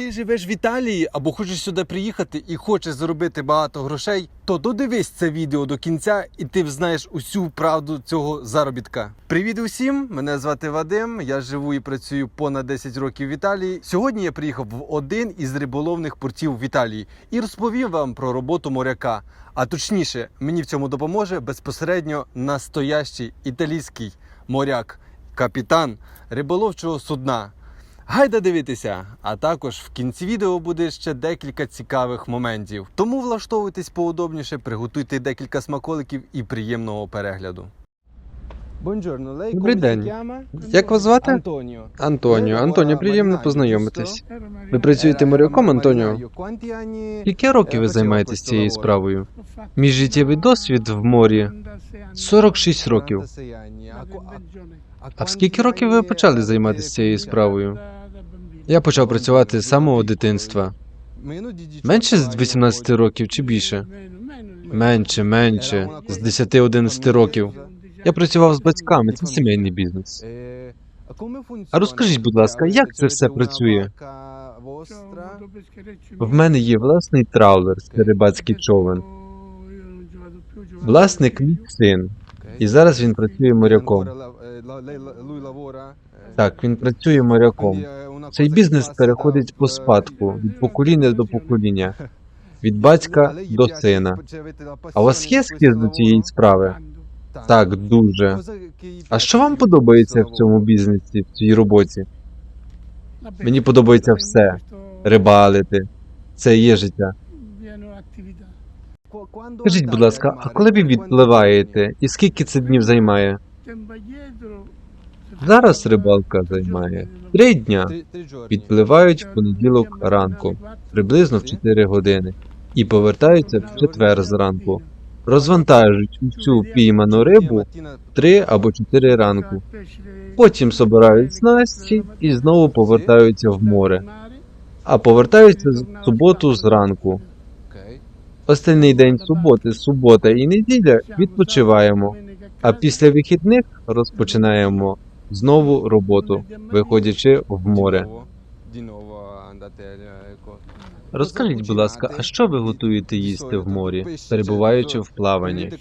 ти живеш в Італії або хочеш сюди приїхати і хочеш заробити багато грошей, то додивись це відео до кінця, і ти взнаєш усю правду цього заробітка. Привіт усім! Мене звати Вадим. Я живу і працюю понад 10 років в Італії. Сьогодні я приїхав в один із риболовних портів в Італії і розповім вам про роботу моряка. А точніше, мені в цьому допоможе безпосередньо настоящий італійський моряк, капітан риболовчого судна. Гайда дивитися! А також в кінці відео буде ще декілька цікавих моментів. Тому влаштовуйтесь поудобніше, приготуйте декілька смаколиків і приємного перегляду. Добрий день. Як вас звати? Антоніо. Антоніо. Антоніо, приємно познайомитись. Ви працюєте моряком, Антоніо? Скільки років ви займаєтесь цією справою? Мій життєвий досвід в морі 46 років. 46 anni. А ку- а- А в скільки років ви почали займатися цією справою? Я почав працювати з самого дитинства. Менше з 18 років чи більше? Менше, менше, з 10-11 років. Я працював з батьками, це сімейний бізнес. А розкажіть, будь ласка, як це все працює? В мене є власний траулер, рибацький човен. Власник мій син. І зараз він працює моряком. Так, він працює моряком. Цей бізнес переходить по спадку від покоління до покоління, від батька до сина. А у вас є скіз до цієї справи? Так, дуже. А що вам подобається в цьому бізнесі, в цій роботі? Мені подобається все. Рибалити. Це є життя. Скажіть, будь ласка, а коли ви відпливаєте і скільки це днів займає? Зараз рибалка займає три дня. Відпливають в понеділок ранку, приблизно в 4 години, і повертаються в четвер зранку. Розвантажують усю пійману рибу в 3 або 4 ранку. Потім собирають снасті і знову повертаються в море. А повертаються з суботу зранку. Остальний день суботи, субота і неділя відпочиваємо. А після вихідних розпочинаємо знову роботу, виходячи в море. Розкажіть, будь ласка, а що ви готуєте їсти в морі, перебуваючи в плаванні?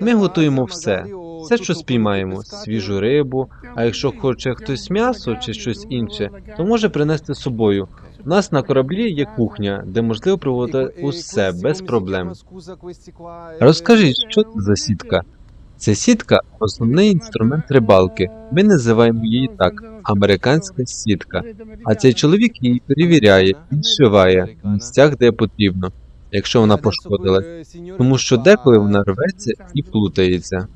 Ми готуємо все, все, що спіймаємо, свіжу рибу. А якщо хоче хтось м'ясо чи щось інше, то може принести з собою. У нас на кораблі є кухня, де можливо проводити усе без проблем. Розкажіть, що це за сітка? Ця сітка основний інструмент рибалки. Ми називаємо її так американська сітка. А цей чоловік її перевіряє і зшиває в місцях, де потрібно, якщо вона пошкодилась. Тому що деколи вона рветься і плутається.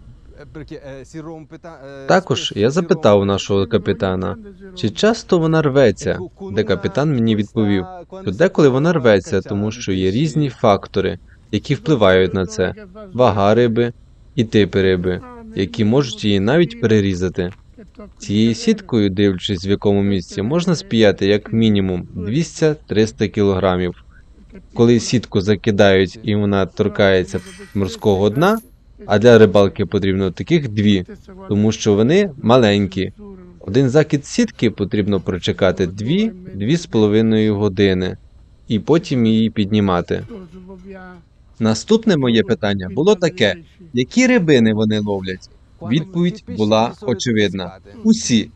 Також я запитав нашого капітана, чи часто вона рветься, де капітан мені відповів, що деколи вона рветься, тому що є різні фактори, які впливають на це: вага риби і типи риби, які можуть її навіть перерізати. Цією сіткою, дивлячись в якому місці, можна спіяти як мінімум 200-300 кілограмів. Коли сітку закидають і вона торкається морського дна, а для рибалки потрібно таких дві, тому що вони маленькі. Один закид сітки потрібно прочекати 2-2,5 години і потім її піднімати. Наступне моє питання було таке: які рибини вони ловлять? Відповідь була очевидна: усі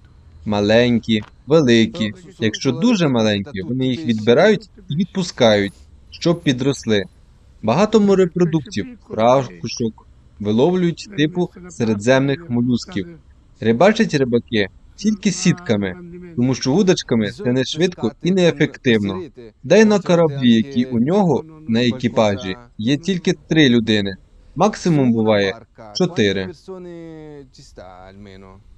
маленькі, великі. Якщо дуже маленькі, вони їх відбирають і відпускають, щоб підросли. Багато морепродуктів, ракушок виловлюють типу середземних молюсків. Рибачать рибаки тільки сітками, тому що вудочками це не швидко і неефективно. Дай на кораблі, який у нього на екіпажі, є тільки три людини. Максимум буває чотири.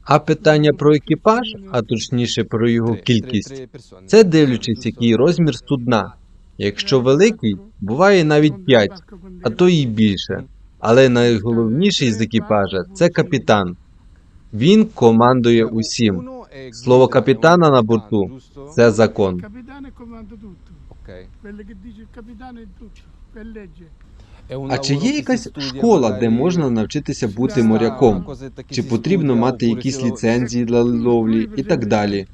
А питання про екіпаж, а точніше про його кількість, це дивлячись, який розмір судна. Якщо великий, буває навіть 5, а то і більше. Але найголовніший з екіпажа це капітан. Він командує усім. Слово капітана на борту це закон. А чи є якась школа, де можна навчитися бути моряком? Чи потрібно мати якісь ліцензії для ловлі і так далі?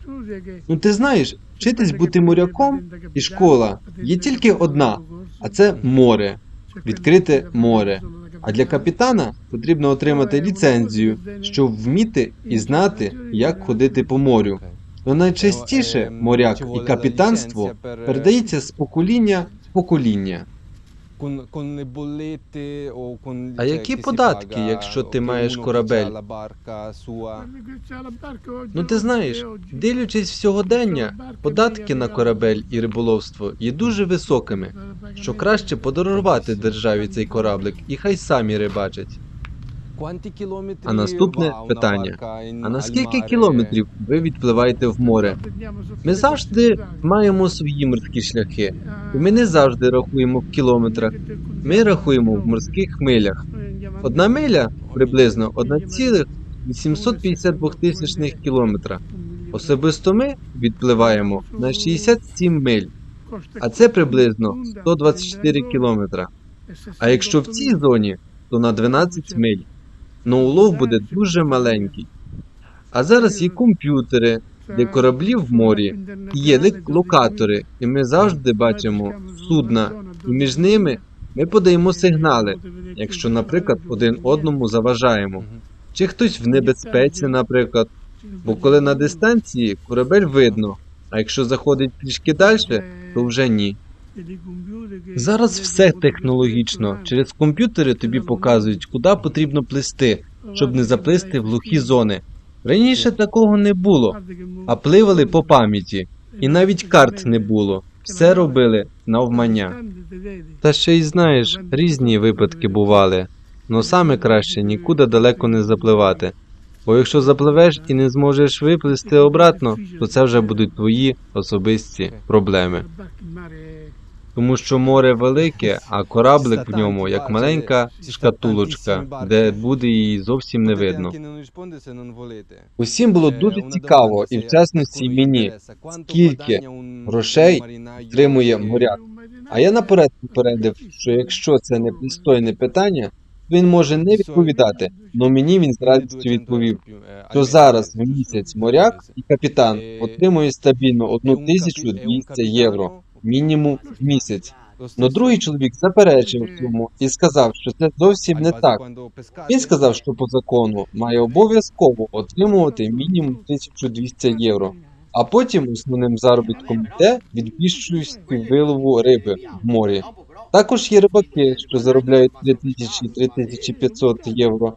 Ну ти знаєш, вчитись бути моряком і школа є тільки одна, а це море, відкрите море. А для капітана потрібно отримати ліцензію, щоб вміти і знати, як ходити по морю. Но найчастіше моряк і капітанство передається з покоління в покоління. А які податки, якщо ти маєш корабель? Ну ти знаєш, дивлячись в сьогодення, податки на корабель і риболовство є дуже високими, що краще подарувати державі цей кораблик, і хай самі рибачать. А наступне питання. А на скільки кілометрів ви відпливаєте в море? Ми завжди маємо свої морські шляхи, і ми не завжди рахуємо в кілометрах. Ми рахуємо в морських милях. Одна миля приблизно 1,852 тисячних кілометра. Особисто ми відпливаємо на 67 миль, а це приблизно 124 кілометра. А якщо в цій зоні, то на 12 миль. Но улов буде дуже маленький. А зараз є комп'ютери, для кораблів в морі, є локатори, і ми завжди бачимо судна, і між ними ми подаємо сигнали, якщо, наприклад, один одному заважаємо. Чи хтось в небезпеці, наприклад, бо коли на дистанції корабель видно, а якщо заходить трішки далі, то вже ні. Зараз все технологічно. Через комп'ютери тобі показують, куди потрібно плисти, щоб не заплисти в глухі зони. Раніше такого не було, а пливали по пам'яті, і навіть карт не було. Все робили навмання. Та ще й знаєш, різні випадки бували. Но саме краще нікуди далеко не запливати. Бо якщо запливеш і не зможеш виплисти обратно, то це вже будуть твої особисті проблеми. Тому що море велике, а кораблик в ньому як маленька шкатулочка, де буде її зовсім не видно. Усім було дуже цікаво, і в частності мені, скільки грошей отримує моряк. А я наперед попередив, що якщо це непристойне питання, він може не відповідати, але мені він з радістю відповів, що зараз в місяць моряк і капітан отримує стабільно 1200 євро, мінімум в місяць. Но другий чоловік заперечив цьому і сказав, що це зовсім не так. Він сказав, що по закону має обов'язково отримувати мінімум 1200 євро, а потім основним заробітком йде відбільшують вилову риби в морі. Також є рибаки, що заробляють 3000-3500 євро.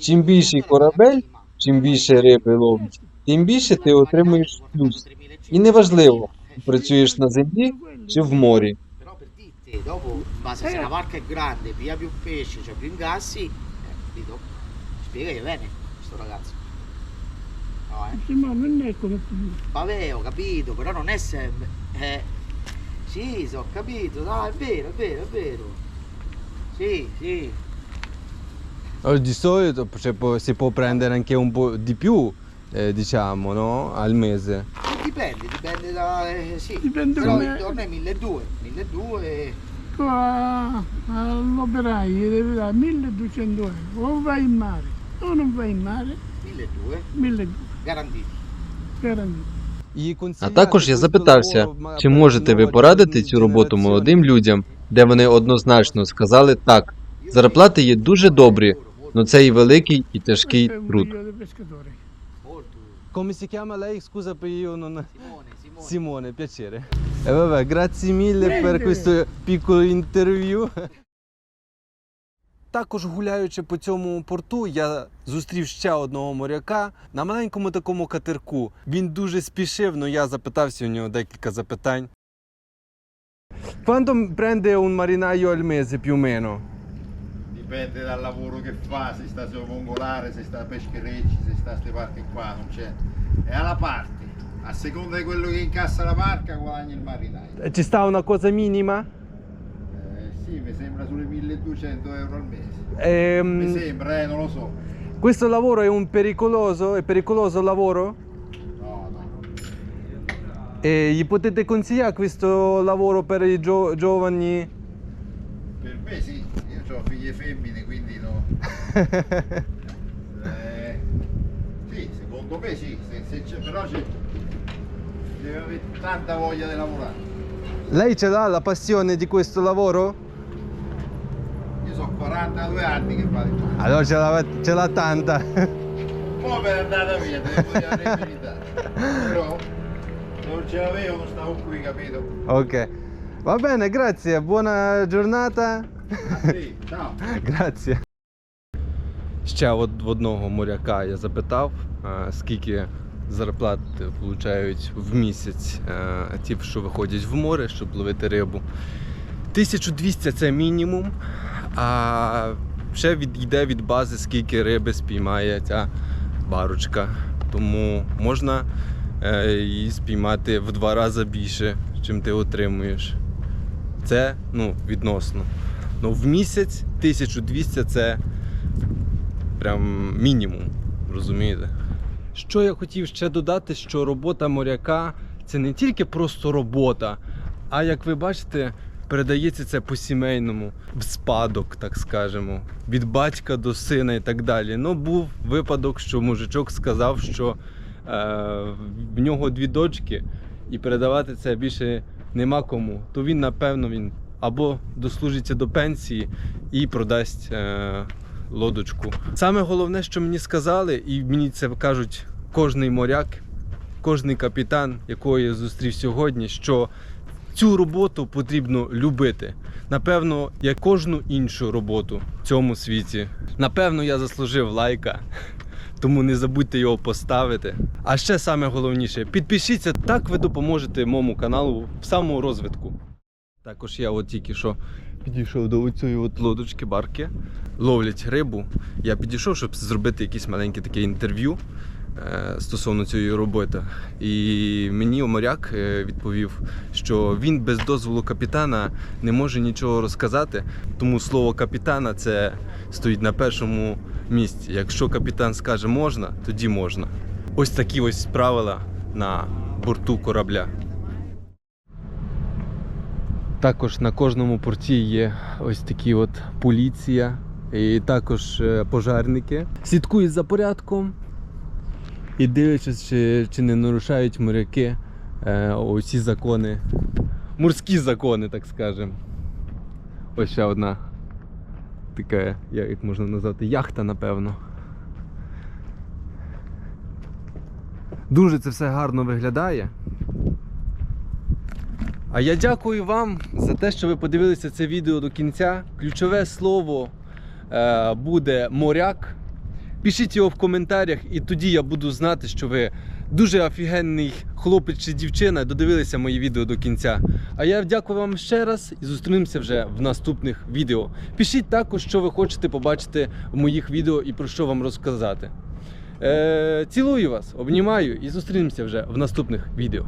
Чим більший корабель, чим більше риби ловить, тим більше ти отримуєш плюс. І неважливо, працюєш на землі чи в морі. Però per dirti, dopo, in base se la barca è grande, piglia più pesce, c'ha più incassi, eh, capito? Spiegagli bene, sto ragazzo. No, eh. Sì, ma non è come tu dici. Vabbè, ho capito, però non è sempre. Eh. Sì, so, ho capito, dai, è vero, è vero, è vero. Sì, sì. Oh, Di solito cioè, può- si può prendere anche un po' di più, eh, diciamo, no? Al mese. E dipende, dipende da. eh, sì. Dipende Però come- intorno ai 1200, 1200 Tu a- all'operaio gli devi dare 1200 euro, o vai in mare o non vai in mare, 1200 1200, garantiti. garantito. А також я запитався, чи можете ви порадити цю роботу молодим людям, де вони однозначно сказали так. Зарплати є дуже добрі, але це і великий і тяжкий труд. Come si chiama lei? Scusa, poi io non... Simone, Simone. Simone, piacere. E eh, vabbè, grazie mille Prende. per questo piccolo interview. Також гуляючи по цьому порту, я зустрів ще одного моряка на маленькому такому катерку. Він дуже спішив, але я запитався у нього декілька запитань. Quanto prende un marinaio al mese più o meno? Dipende dal lavoro che fa, se sta su mongolare, se sta a pescherecci, se sta a queste parti qua, non c'è. È alla parte. A seconda di quello che incassa la barca guadagna il marinaio. Ci sta una cosa minima? Eh, sì, mi sembra sulle 1200 euro al mese. Ehm, Mi sembra, eh, non lo so. questo lavoro è un pericoloso? È pericoloso il lavoro? No, no. E gli potete consigliare questo lavoro per i gio- giovani? Per me sì, figlie femmine, quindi no. eh, sì, secondo me sì, se, se però c'è, deve avere tanta voglia di lavorare. Lei ce l'ha la passione di questo lavoro? Io sono 42 anni che vado in Allora ce l'ha, ce l'ha tanta. Poi per andare andata via, devo dire la verità. Però non ce l'avevo, stavo qui, capito? Ok. Va bene, grazie, buona giornata. Grazie. Ще от в одного моряка я запитав, е, скільки зарплат получають в місяць е, ті, що виходять в море, щоб ловити рибу. 1200 це мінімум, а ще йде від бази, скільки риби спіймає ця барочка. Тому можна е, її спіймати в два рази більше, чим ти отримуєш. Це ну, відносно. Ну, в місяць 1200 це прям мінімум, розумієте? Що я хотів ще додати, що робота моряка це не тільки просто робота, а як ви бачите, передається це по сімейному, в спадок, так скажемо, від батька до сина і так далі. Ну, був випадок, що мужичок сказав, що е, в нього дві дочки, і передавати це більше нема кому. То він, напевно, він або дослужиться до пенсії і продасть е, лодочку. Саме головне, що мені сказали, і мені це кажуть кожний моряк, кожний капітан, якого я зустрів сьогодні, що цю роботу потрібно любити. Напевно, як кожну іншу роботу в цьому світі. Напевно, я заслужив лайка. Тому не забудьте його поставити. А ще саме головніше, підпишіться, так ви допоможете моєму каналу в саморозвитку. Також я от тільки що підійшов до цієї от лодочки барки, ловлять рибу. Я підійшов, щоб зробити якесь маленьке таке інтерв'ю е, стосовно цієї роботи. І мені моряк е, відповів, що він без дозволу капітана не може нічого розказати. Тому слово капітана це стоїть на першому місці. Якщо капітан скаже можна, тоді можна. Ось такі ось правила на борту корабля. Також на кожному порті є ось такі от поліція і також е, пожарники. Слідкують за порядком і дивлячись, чи, чи не нарушають моряки е, оці закони, морські закони, так скажемо. Ось ще одна така, як можна назвати, яхта, напевно. Дуже це все гарно виглядає. А я дякую вам за те, що ви подивилися це відео до кінця. Ключове слово е, буде моряк. Пишіть його в коментарях, і тоді я буду знати, що ви дуже офігенний хлопець чи дівчина додивилися мої відео до кінця. А я дякую вам ще раз і зустрінемося вже в наступних відео. Пишіть також, що ви хочете побачити в моїх відео і про що вам розказати. Е, цілую вас, обнімаю і зустрінемося вже в наступних відео.